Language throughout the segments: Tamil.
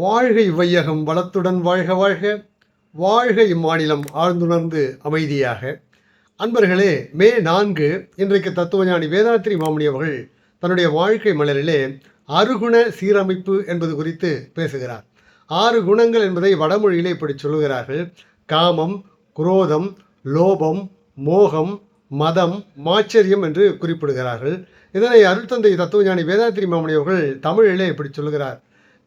வாழ்க இவ்வையகம் வளத்துடன் வாழ்க வாழ்க. வாழ்க இம்மாநிலம் ஆழ்ந்துணர்ந்து அமைதியாக. அன்பர்களே மே நான்கு இன்றைக்கு தத்துவஞானி வேதாத்திரி மாமணி அவர்கள் தன்னுடைய வாழ்க்கை மலரிலே அருகுண சீரமைப்பு என்பது குறித்து பேசுகிறார். ஆறு குணங்கள் என்பதை வடமொழியிலே இப்படி சொல்லுகிறார்கள். காமம் குரோதம் லோபம் மோகம் மதம் மாச்சரியம் என்று குறிப்பிடுகிறார்கள். இதனை அருள்தந்தை தத்துவஞானி வேதாத்திரி மாமணி அவர்கள் தமிழிலே இப்படி சொல்லுகிறார்.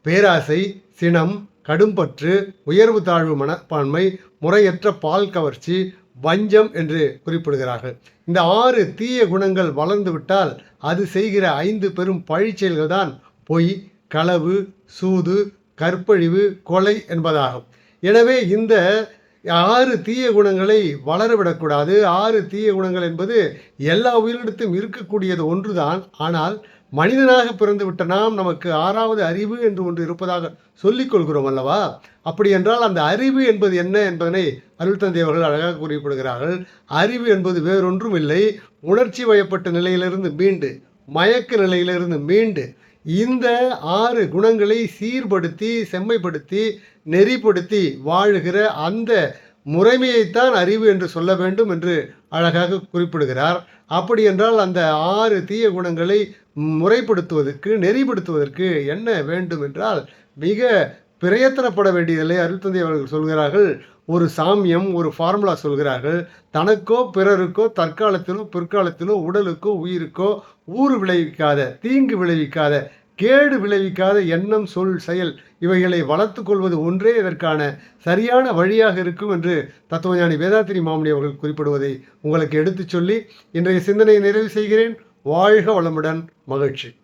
பேராசை சினம் கடும்பற்று உயர்வு தாழ்வு மனப்பான்மை முறையற்ற பால் கவர்ச்சி வஞ்சம் என்று குறிப்பிடுகிறார்கள். இந்த ஆறு தீய குணங்கள் வளர்ந்துவிட்டால் அது செய்கிற ஐந்து பெரும் பழிச்செயல்கள் தான் பொய் களவு சூது கற்பழிவு கொலை என்பதாகும். எனவே இந்த ஆறு தீய குணங்களை வளரவிடக்கூடாது. ஆறு தீய குணங்கள் என்பது எல்லா உயிரிடத்தும் இருக்கக்கூடியது ஒன்றுதான். ஆனால் மனிதனாக பிறந்து விட்ட நாம் நமக்கு ஆறாவது அறிவு என்று ஒன்று இருப்பதாக சொல்லிக் கொள்கிறோம் அல்லவா? அப்படி என்றால் அந்த அறிவு என்பது என்ன என்பதனை அருள்தந்தை அவர்கள் அழகாக குறிப்பிடுகிறார்கள். அறிவு என்பது வேறொன்றும் இல்லை உணர்ச்சி வயப்பட்ட நிலையிலிருந்து மீண்டு மயக்க நிலையிலிருந்து மீண்டு இந்த ஆறு குணங்களை சீர்படுத்தி செம்மைப்படுத்தி நெறிப்படுத்தி வாழுகிற அந்த முறைமையைத்தான் அறிவு என்று சொல்ல வேண்டும் என்று அழகாக குறிப்பிடுகிறார். அப்படி என்றால் அந்த ஆறு தீய குணங்களை முறைப்படுத்துவதற்கு நெறிப்படுத்துவதற்கு என்ன வேண்டும் என்றால் மிக பிரயத்தனப்பட வேண்டியதில்லை. அருள்தந்தை அவர்கள் சொல்கிறார்கள் ஒரு சாமியம் ஒரு ஃபார்முலா சொல்கிறார்கள். தனக்கோ பிறருக்கோ தற்காலத்திலோ பிற்காலத்திலோ உடலுக்கோ உயிருக்கோ ஊறு விளைவிக்காத தீங்கு விளைவிக்காத கேடு விளைவிக்காத எண்ணம் சொல் செயல் இவைகளை வளர்த்து கொள்வது ஒன்றே இதற்கான சரியான வழியாக இருக்கும் என்று தத்துவஞானி வேதாத்திரி மாமணி அவர்கள் குறிப்பிடுவதை உங்களுக்கு எடுத்துச் சொல்லி இன்றைய சிந்தனையை நிறைவு செய்கிறேன். வாழ்க வளமுடன். மகிழ்ச்சி.